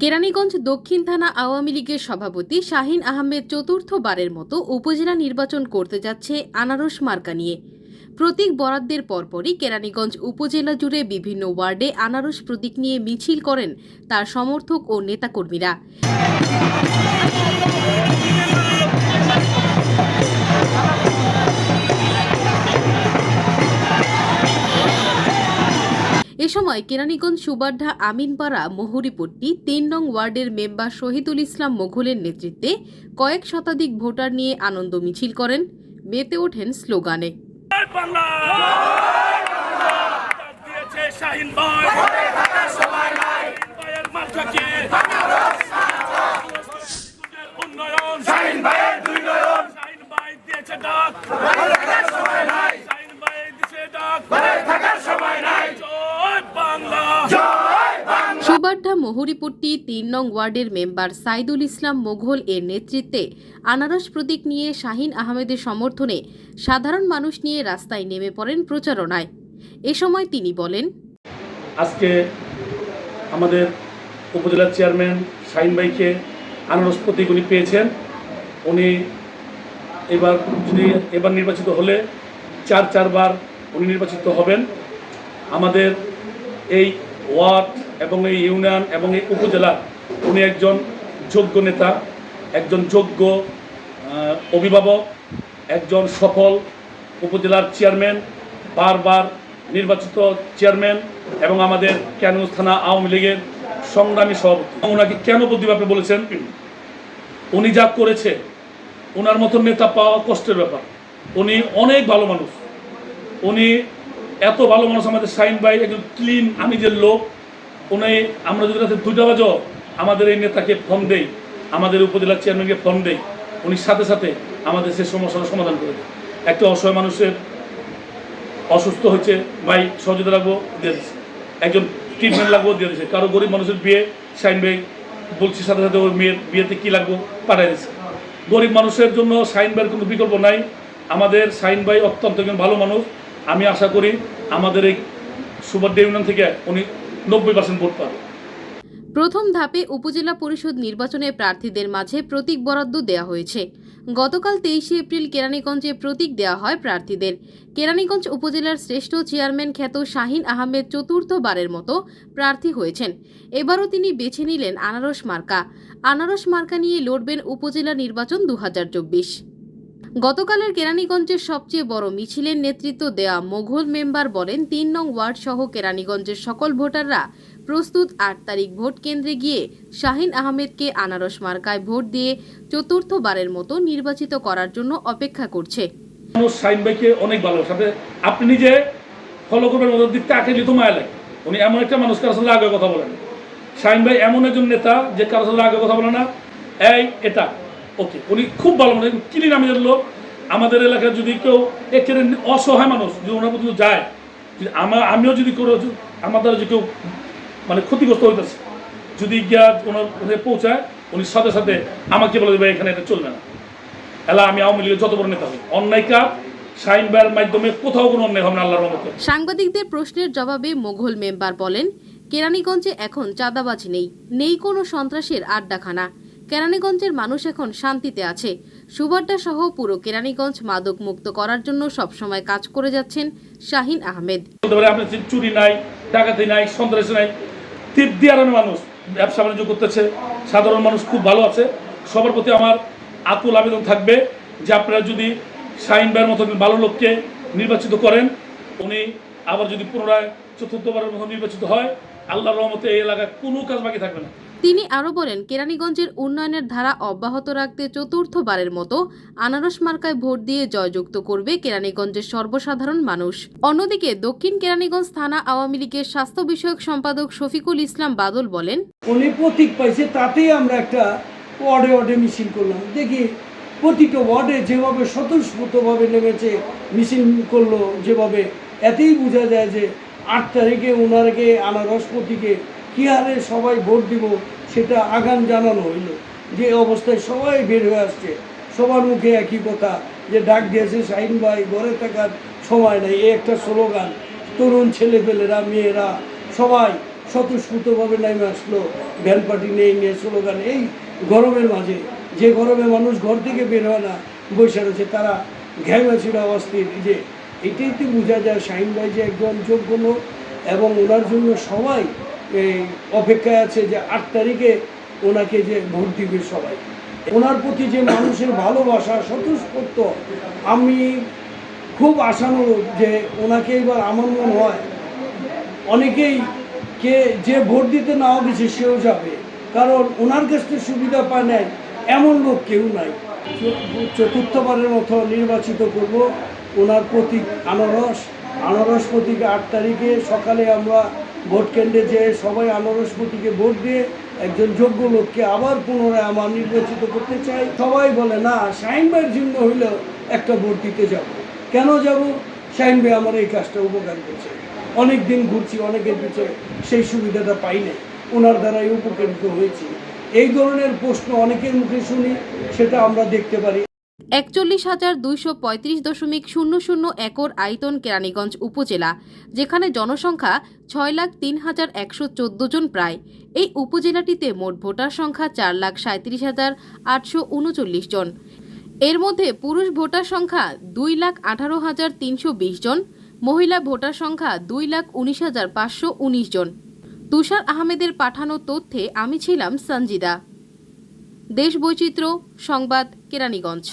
কেরানীগঞ্জ দক্ষিণ থানা আওয়ামী লীগের সভাপতি শাহিন আহমেদ চতুর্থবারের মতো উপজেলা নির্বাচন করতে যাচ্ছে আনারস মার্কা নিয়ে। প্রতীক বরাদ্দের পরপরই কেরানীগঞ্জ উপজেলা জুড়ে বিভিন্ন ওয়ার্ডে আনারস প্রতীক নিয়ে মিছিল করেন তার সমর্থক ও নেতাকর্মীরা। এ সময় কেরানীগঞ্জ সুবাড্ডা আমিনপাড়া মহুরিপট্টি তিন নং ওয়ার্ডের মেম্বার শহীদুল ইসলাম মোঘলের নেতৃত্বে কয়েক শতাধিক ভোটার নিয়ে আনন্দ মিছিল করেন, মেতে ওঠেন স্লোগানে জয় বাংলা ডাক দিয়েছে শাহিন ভাই ভাইয়ের মার্কাকে উন্নয়ন শাহিন ভাইয়ের দুই নয়ন শাহিন ভাই দিয়েছে ডাক শাহিন ভাই দিয়েছে ডাক থাকার সময় নাই জয় বাংলা সুবাড্ডা মহুরিপট্টি তিন নং ওয়ার্ডের মেম্বার সাইদুল ইসলাম মোঘল এর নেতৃত্বে আনারস প্রতীক নিয়ে শাহিন আহমেদের সমর্থনে সাধারণ মানুষ নিয়ে রাস্তায় নেমে পড়েন প্রচারণায়। এ সময় তিনি বলেন, আজকে আমাদের উপজেলার চেয়ারম্যান শাহিন ভাইকে আনারস প্রতীক উনি পেয়েছেন। উনি এবার যদি এবার নির্বাচিত হলে চার চারবার উনি নির্বাচিত হবেন। আমাদের এই ওয়ার্ড এবং এই ইউনিয়ন এবং এই উপজেলা, উনি একজন যোগ্য নেতা, একজন যোগ্য অভিভাবক, একজন সফল উপজেলার চেয়ারম্যান, বারবার নির্বাচিত চেয়ারম্যান এবং আমাদের ক্যানগঞ্জ থানা আওয়ামী লীগের সংগ্রামী সভাপতি। ওনাকে কেন বুদ্ধিভাবে বলেছেন? উনি যা করেছে ওনার মতো নেতা পাওয়া কষ্টের ব্যাপার। উনি অনেক ভালো মানুষ। উনি এত ভালো মানুষ, আমাদের শাইন ভাই একজন ক্লিন আমি যে লোক উনি আমরা যদি রাতে দুইটা বাজো আমাদের এই নেতাকে ফোন দেই, আমাদের উপজেলার চেয়ারম্যানকে ফোন দেই, উনি সাথে সাথে আমাদের সেই সমস্যার সমাধান করে দেয় একটা অসহায় মানুষের অসুস্থ হয়েছে, ভাই সহযোগিতা লাগবো, দিয়ে দিচ্ছে একজন ট্রিটমেন্ট লাগবো, দিয়ে দিচ্ছে কারও গরিব মানুষের বিয়ে শাইন ভাই, বলছি সাথে সাথে ওর মেয়ের বিয়েতে কী লাগবো পাঠিয়ে দিচ্ছে গরিব মানুষের জন্য সাইন ভাইয়ের কোনো বিকল্প নাই। আমাদের সাইন ভাই অত্যন্ত একজন ভালো মানুষ। আমি আশা করি আমাদের এই সুবাড্ডা ইউনিয়ন থেকে উনি নব্বই পার্সেন্ট ভোট পাবে। প্রথম ধাপে উপজেলা পরিষদ নির্বাচনে প্রার্থীদের মাঝে প্রতীক বরাদ্দ দেওয়া হয়েছে। গতকাল তেইশে এপ্রিল কেরানীগঞ্জে প্রতীক দেওয়া হয় প্রার্থীদের। কেরানীগঞ্জ উপজেলার শ্রেষ্ঠ চেয়ারম্যান খ্যাত শাহিন আহমেদ চতুর্থবারের মতো প্রার্থী হয়েছেন। এবারও তিনি বেছে নিলেন আনারস মার্কা। আনারস মার্কা নিয়ে লড়বেন উপজেলা নির্বাচন দু হাজার চব্বিশ। গতকালের কেরানীগঞ্জের সবচেয়ে বড় মিছিলের নেতৃত্ব দেয়া মোঘল মেম্বার বলেন, তিন নং ওয়ার্ড সহ কেরানীগঞ্জের সকল ভোটাররা প্রস্তুত আট তারিখ ভোট কেন্দ্রে গিয়ে শাহিন আহমেদকে আনারস মার্কায় ভোট দিয়ে চতুর্থবারের মতো নির্বাচিত করার জন্য অপেক্ষা করছে। শাইন ভাইকে অনেক ভালো সাথে আপনি নিজে ফলো করবেন ওদের দিক তাকে নিত মায়া উনি এমন একটা মানুষ, কারোর সাথে আগে কথা বলেন শাইন ভাই এমন একজন নেতা যে কারোর সাথে আগে কথা বলে না। এই, এটা। ওকে, উনি খুব ভালো মানুষ ক্লিন আমি লোক। আমাদের এলাকায় যদি কেউ একেবারে অসহায় মানুষ যদি ওনার পর্যন্ত যায় আমার আমিও যদি করে আমার দ্বারা যদি কেউ মানে ক্ষতিগ্রস্ত হইতেছে, যদি গিয়া ওনার পৌঁছায়, উনি সাথে সাথে আমাকে বলে দেবে এখানে এটা চলবে না। এলা, আমি আওয়ামী লীগের যত বড় নেতা হই, অন্যায় কাজ মাধ্যমে কোথাও আল্লাহর সাংবাদিকদের প্রশ্নের জবাবে মোঘল মেম্বার বলেন, কেরানীগঞ্জে এখন চাঁদাবাজি নেই নেই কোনো সন্ত্রাসের আড্ডাখানা। কেরানীগঞ্জের মানুষ এখন শান্তিতে আছে। সুবাড্ডা সহ পুরো কেরানীগঞ্জ মাদক মুক্ত করার জন্য সবসময় কাজ করে যাচ্ছেন শাহিন আহমেদ। চুরি নাই, ডাকাতি নাই, সন্ত্রাসী নাই তীর দিয়ারানো মানুষ, ব্যবসা বাণিজ্য করতেছে, সাধারণ মানুষ খুব ভালো আছে। সবার প্রতি আমার আকুল আবেদন থাকবে যে আপনারা যদি শাহিন ভাইয়ের মতো ভালো লোককে নির্বাচিত করেন, উনি আবার যদি পুনরায় চতুর্থবারের মতো নির্বাচিত হয়, আল্লাহর রহমতে এই এলাকায় কোনো কাজ বাকি থাকবে না। তিনি আরও বলেন, কেরানীগঞ্জের উন্নয়নের ধারা অব্যাহত রাখতে চতুর্থবারের মতো আনারস মার্কায় ভোট দিয়ে জয়যুক্ত করবে কেরানীগঞ্জের সর্বসাধারণ মানুষ। অন্যদিকে দক্ষিণ কেরানীগঞ্জ থানা আওয়ামী লীগের স্বাস্থ্য বিষয়ক সম্পাদক শফিকুল ইসলাম বাদল বলেন, উনি প্রতীক পাইছে, তাতেই আমরা একটা ওয়ার্ডে ওয়ার্ডে মিছিল করলাম। দেখি, প্রতিটা ওয়ার্ডে যেভাবে স্বতঃস্ফূর্তভাবে নেমেছে, মিছিল করল যেভাবে, এতেই বোঝা যায় যে আট তারিখে ওনারকে আনারস প্রতীকে কী হারে সবাই ভোট দিব সেটা আগাম জানানো হইল। যে অবস্থায় সবাই বের হয়ে আসছে, সবার মুখে একই কথা যে ডাক দিয়েছে, শাহিন ভাই, ঘরে থাকার সময় নেই। এই একটা স্লোগান, তরুণ ছেলেপেলেরা, মেয়েরা, সবাই স্বতঃস্ফূর্তভাবে নেমে আসলো, ভ্যান পার্টি নেই নিয়ে স্লোগান। এই গরমের মাঝে, যে গরমে মানুষ ঘর থেকে বের হয় না, বসে রয়েছে, তারা ঘেমে ছিল অস্থির। যে, এটাই তো বোঝা যায়, শাহিন ভাই যে একজন যোগ্য লোক এবং ওনার জন্য সবাই এই অপেক্ষায় আছে যে আট তারিখে ওনাকে যে ভোট দিবে সবাই। ওনার প্রতি যে মানুষের ভালোবাসা, স্বতঃস্ফূর্ত, আমি খুব আশানুরূপ যে ওনাকে এবার আমার মনে হয় অনেকেই কে যে ভোট দিতে নাও গেছে সেও যাবে। কারণ ওনার কাছ থেকে সুবিধা পায় নাই এমন লোক কেউ নাই। চতুর্থবারের মতো নির্বাচিত করব। ওনার প্রতীক আনারস। আনারস প্রতীকে আট তারিখে সকালে আমরা ভোট কেন্দ্রে যে সবাই আনারস প্রতীকে ভোট দিয়ে একজন যোগ্য লোককে আবার পুনরায় আমার নির্বাচিত করতে চাই, সবাই বলে, না, শাহিন ভাইয়ের জন্য হইলেও একটা ভোট দিতে যাব। কেন যাব? শাহিন ভাই আমার এই কাজটা উপকার করছে। অনেক দিন ঘুরছি, অনেকের পিছনে সেই সুবিধাটা পাই নাই। ওনার দ্বারাই উপকৃত হয়েছি। এই ধরনের প্রশ্ন অনেকের মুখে শুনি, সেটা আমরা দেখতে পারি। একচল্লিশ হাজার দুইশো পঁয়ত্রিশ দশমিক শূন্য শূন্য একর আয়তন কেরানীগঞ্জ উপজেলা, যেখানে জনসংখ্যা ছয় লাখ তিন হাজার একশো চোদ্দ জন প্রায়। এই উপজেলাটিতে মোট ভোটার সংখ্যা চার লাখ সাঁত্রিশ হাজার আটশো উনচল্লিশ জন। এর মধ্যে পুরুষ ভোটার সংখ্যা দুই লাখ আঠারো হাজার তিনশো বিশ জন, মহিলা ভোটার সংখ্যা দুই লাখ উনিশ হাজার পাঁচশো উনিশ জন। তুষার আহমেদের পাঠানো তথ্যে আমি ছিলাম সঞ্জিদা। দেশ বৈচিত্র্য সংবাদ কেরানীগঞ্জ।